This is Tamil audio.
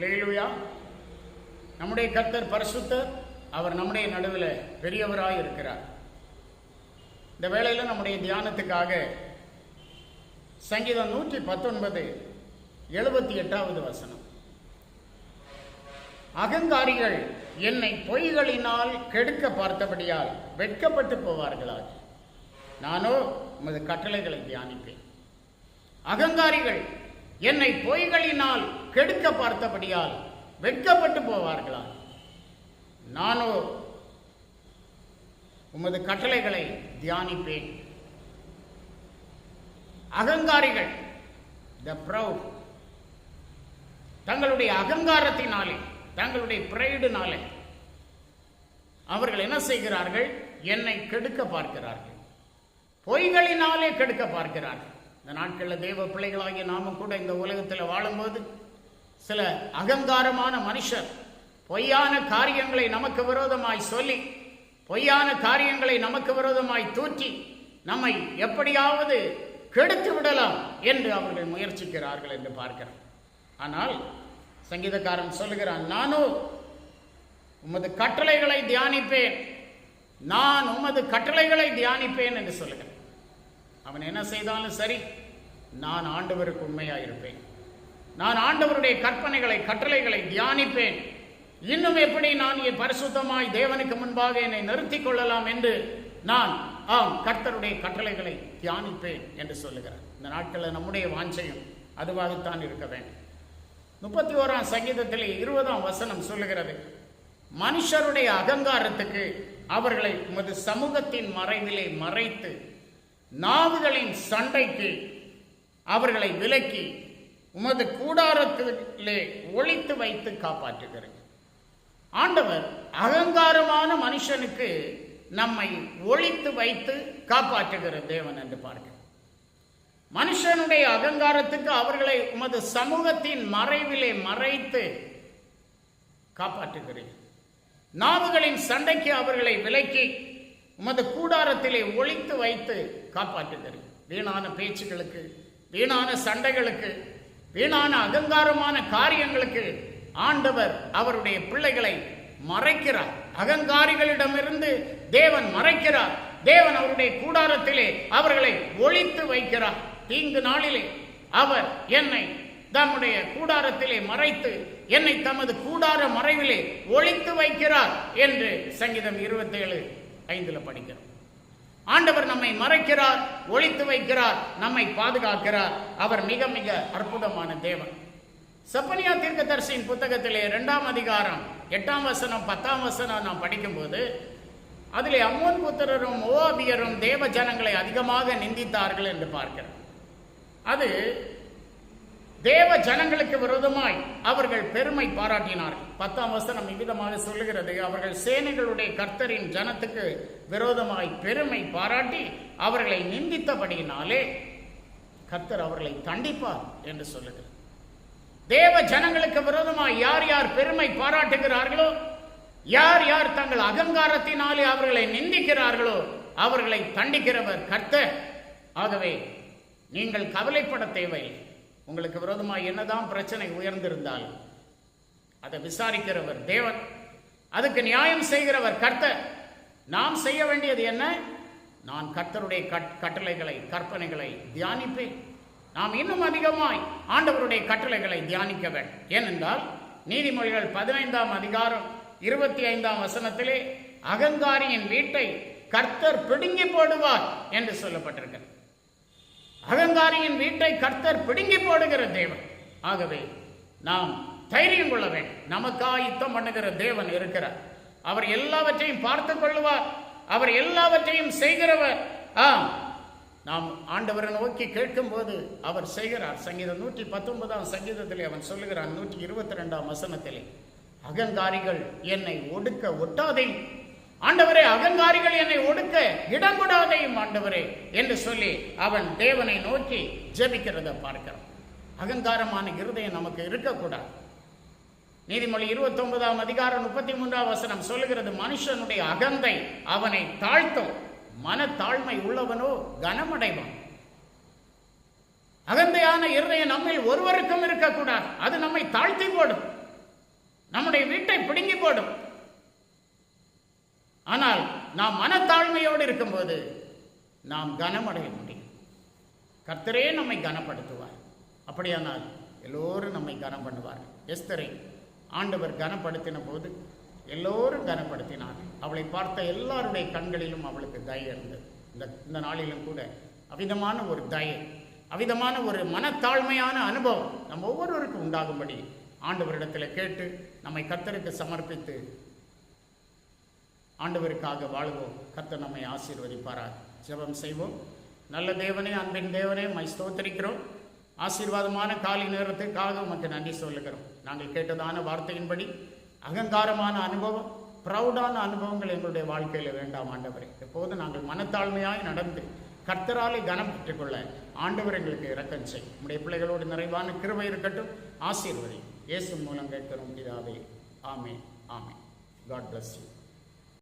லேலுயா. நம்முடைய கர்த்தர் பரிசுத்தர் அவர் நம்முடைய நடுவில் பெரியவராக இருக்கிறார். இந்த வேளையில் நம்முடைய தியானத்துக்காக சங்கீதம் நூற்றி பத்தொன்பது எழுபத்தி எட்டாவது வசனம். அகங்காரிகள் என்னை பொய்களினால் கெடுக்க பார்த்தபடியால் வெட்கப்பட்டு போவார்களாக. நானோ உமது கட்டளைகளை தியானிப்பேன். அகங்காரிகள் என்னை பொய்களினால் கெடுக்க பார்த்தபடியால் வெட்கப்பட்டு போவார்களா? நானோ உமது கட்டளைகளை தியானிப்பேன். அகங்காரிகள் த ப்ரௌட் தங்களுடைய அகங்காரத்தினாலே தங்களுடைய பிரைடுனாலே அவர்கள் என்ன செய்கிறார்கள்? என்னை கெடுக்க பார்க்கிறார்கள். பொய்களினாலே கெடுக்க பார்க்கிறார்கள். இந்த நாட்களில் தேவ பிள்ளைகளாகிய நாமும் கூட இந்த உலகத்தில் வாழும்போது சில அகங்காரமான மனுஷர் பொய்யான காரியங்களை நமக்கு விரோதமாய் சொல்லி பொய்யான காரியங்களை நமக்கு விரோதமாய் தூற்றி நம்மை எப்படியாவது கெடுத்து விடலாம் என்று அவர்கள் முயற்சிக்கிறார்கள் என்று பார்க்கிறோம். ஆனால் சங்கீதக்காரன் சொல்லுகிறான் நானும் உமது கட்டளைகளை தியானிப்பேன். நான் உமது கட்டளைகளை தியானிப்பேன் என்று சொல்லுகிறேன். அவன் என்ன செய்தாலும் சரி நான் ஆண்டவருக்கு உண்மையாக இருப்பேன் நான் ஆண்டவருடைய கற்பனைகளை கட்டளைகளை தியானிப்பேன். இன்னும் எப்படி நான் என் பரிசுத்தமாய் தேவனுக்கு முன்பாக என்னை நிறுத்திக் கொள்ளலாம் என்று நான் ஆம் கர்த்தருடைய கட்டளைகளை தியானிப்பேன் என்று சொல்லுகிறார். இந்த நாட்களில் நம்முடைய வாஞ்சையும் அதுவாகத்தான் இருக்க வேண்டும். முப்பத்தி ஓராம் சங்கீதத்தில் இருபதாம் வசனம் சொல்லுகிறது மனுஷருடைய அகங்காரத்துக்கு அவர்களை உமது சமூகத்தின் மறைவிலே மறைத்து நாவுகளின் சண்டைக்கு அவர்களை விலக்கி உமது கூடாரத்திலே ஒழித்து வைத்து காப்பாற்றுகிறது ஆண்டவர் அகங்காரமான மனுஷனுக்கு நம்மை ஒழித்து வைத்து காப்பாற்றுகிற தேவன் என்று பார்க்க மனுஷனுடைய அகங்காரத்துக்கு அவர்களை உமது சமூகத்தின் மறைவிலே மறைத்து காப்பாற்றுகிறேன். நாவுகளின் சண்டைக்கு அவர்களை விலக்கி உமது கூடாரத்திலே ஒழித்து வைத்து காப்பாற்றுகிறேன் வீணான பேச்சுகளுக்கு வீணான சண்டைகளுக்கு வீணான அகங்காரமான காரியங்களுக்கு ஆண்டவர் அவருடைய பிள்ளைகளை மறைக்கிறார். அகங்காரிகளிடமிருந்து தேவன் மறைக்கிறார். தேவன் அவருடைய கூடாரத்திலே அவர்களை ஒழித்து வைக்கிறார். தீங்கு நாளிலே அவர் என்னை தம்முடைய கூடாரத்திலே மறைத்து என்னை தமது கூடார மறைவிலே ஒழித்து வைக்கிறார் என்று சங்கீதம் இருபத்தேழு ஐந்தில் படிக்கிறோம். ஆண்டவர் நம்மை மறைக்கிறார் ஒழித்து வைக்கிறார் நம்மை பாதுகாக்கிறார். அவர் மிக மிக அற்புதமான தேவன். சப்பனியா தீர்க்கதரிசியின் புத்தகத்திலே இரண்டாம் அதிகாரம் எட்டாம் வசனம் பத்தாம் வசனம் நாம் படிக்கும்போது அதிலே அம்மோன் புத்திரரும் ஓவியரும் தேவ ஜனங்களை அதிகமாக நிந்தித்தார்கள் என்று பார்க்கிறோம். அது தேவ ஜனங்களுக்கு விரோதமாய் அவர்கள் பெருமை பாராட்டினார்கள் பத்தாம் வசனம் இவ்விதமாக சொல்லுகிறது. அவர்கள் சேனைகளுடைய கர்த்தரின் ஜனத்துக்கு விரோதமாய் பெருமை பாராட்டி அவர்களை நிந்தித்தபடியினாலே கர்த்தர் அவர்களை தண்டிப்பார் என்று சொல்லுகிறார் தேவ ஜனங்களுக்கு விரோதமாய் யார் யார் பெருமை பாராட்டுகிறார்களோ யார் யார் தங்கள் அகங்காரத்தினாலே அவர்களை நிந்திக்கிறார்களோ அவர்களை தண்டிக்கிறவர் கர்த்தர். ஆகவே நீங்கள் கவலைப்பட தேவையில்லை. உங்களுக்கு விரோதமாக என்னதான் பிரச்சனை உயர்ந்திருந்தால் அதை விசாரிக்கிறவர் தேவன். அதுக்கு நியாயம் செய்கிறவர் கர்த்தர். நாம் செய்ய வேண்டியது என்ன? நான் கர்த்தருடைய கட் கட்டளைகளை கற்பனைகளை தியானிப்பேன். நாம் இன்னும் அதிகமாய் ஆண்டவருடைய கட்டளைகளை தியானிக்க வேண்டும். ஏனென்றால் நீதிமொழிகள் பதினைந்தாம் அதிகாரம் இருபத்தி ஐந்தாம் வசனத்திலே அகங்காரியின் வீட்டை கர்த்தர் பிடுங்கி போடுவார் என்று சொல்லப்பட்டிருக்கிறது. அகங்காரியின் வீட்டை கர்த்தர் பிடுங்கி போடுகிற தேவன். ஆகவே நாம் தைரியம் கொள்ள வேண்டும். நமக்காக யுத்தம் பண்ணுகிற தேவன் இருக்கிறார். அவர் எல்லாவற்றையும் பார்த்து கொள்ளுவார். அவர் எல்லாவற்றையும் செய்கிறவர். ஆம். நாம் ஆண்டவரை நோக்கி கேட்கும்போது அவர் செய்கிறார். சங்கீதம் நூற்றி பத்தொன்பதாம் சங்கீதத்திலே அவன் சொல்லுகிறான் நூற்றி இருபத்தி ரெண்டாம் வசனத்திலே அகங்காரிகள் என்னை ஒடுக்க ஒட்டாதே ஆண்டவரே அகங்காரிகள் என்னை ஒடுக்க இடம் கூடாதையும் ஆண்டவரே என்று சொல்லி அவன் தேவனை நோக்கி ஜெபிக்கிறத பார்க்கிறான் அகங்காரமான இருதயம் நமக்கு இருக்கக்கூடாது. நீதிமொழி இருபத்தி ஒன்பதாம் அதிகாரம் முப்பத்தி மூன்றாம் வசனம் சொல்லுகிறது மனுஷனுடைய அகந்தை அவனை தாழ்த்தும். மனத்தாழ்மை உள்ளவனோ கனமடைவான். அகந்தையான இருதயம் நம்மில் ஒருவருக்கும் இருக்கக்கூடாது. அது நம்மை தாழ்த்தி போடும். நம்முடைய வீட்டை பிடுங்கி போடும். ஆனால் நாம் மனத்தாழ்மையோடு இருக்கும்போது நாம் கனமடைய முடியும். கர்த்தரே நம்மை கனப்படுத்துவார். அப்படியானால் எல்லோரும் நம்மை கனம் பண்ணுவார் எஸ்தரை ஆண்டவர் கனப்படுத்தின போது எல்லோரும் கனப்படுத்தினார். அவளை பார்த்த எல்லாருடைய கண்களிலும் அவளுக்கு தயை இருந்தது. இந்த இந்த நாளிலும் கூட அவிதமான ஒரு தயை அவிதமான ஒரு மனத்தாழ்மையான அனுபவம் நம்ம ஒவ்வொருவருக்கும் உண்டாகும்படி ஆண்டவரிடத்தில் கேட்டு நம்மை கர்த்தருக்கு சமர்ப்பித்து ஆண்டவருக்காக வாழுவோம். கர்த்தர் நம்மை ஆசீர்வதிப்பாராக. ஜெபம் செய்வோம். நல்ல தேவனே அன்பின் தேவனே மை ஸ்தோத்தரிக்கிறோம். ஆசீர்வாதமான காலை நேரத்துக்காக உமக்கு நன்றி சொல்லுகிறோம். நாங்கள் கேட்டதான வார்த்தையின்படி அகங்காரமான அனுபவம் ப்ரௌடான அனுபவங்கள் எங்களுடைய வாழ்க்கையில் வேண்டாம் ஆண்டவரே. எப்போது நாங்கள் மனத்தாழ்மையாய் நடந்து கர்த்தராலே கனம் பெற்றுக்கொள்ள ஆண்டவர் எங்களுக்கு இரக்கம் செய். உடைய பிள்ளைகளோடு நிறைவான கிருபை இருக்கட்டும். ஆசீர்வதி. இயேசு மூலம் கேட்கிறோம். பிதாவே. ஆமே ஆமே காட் பிளஸ் யூ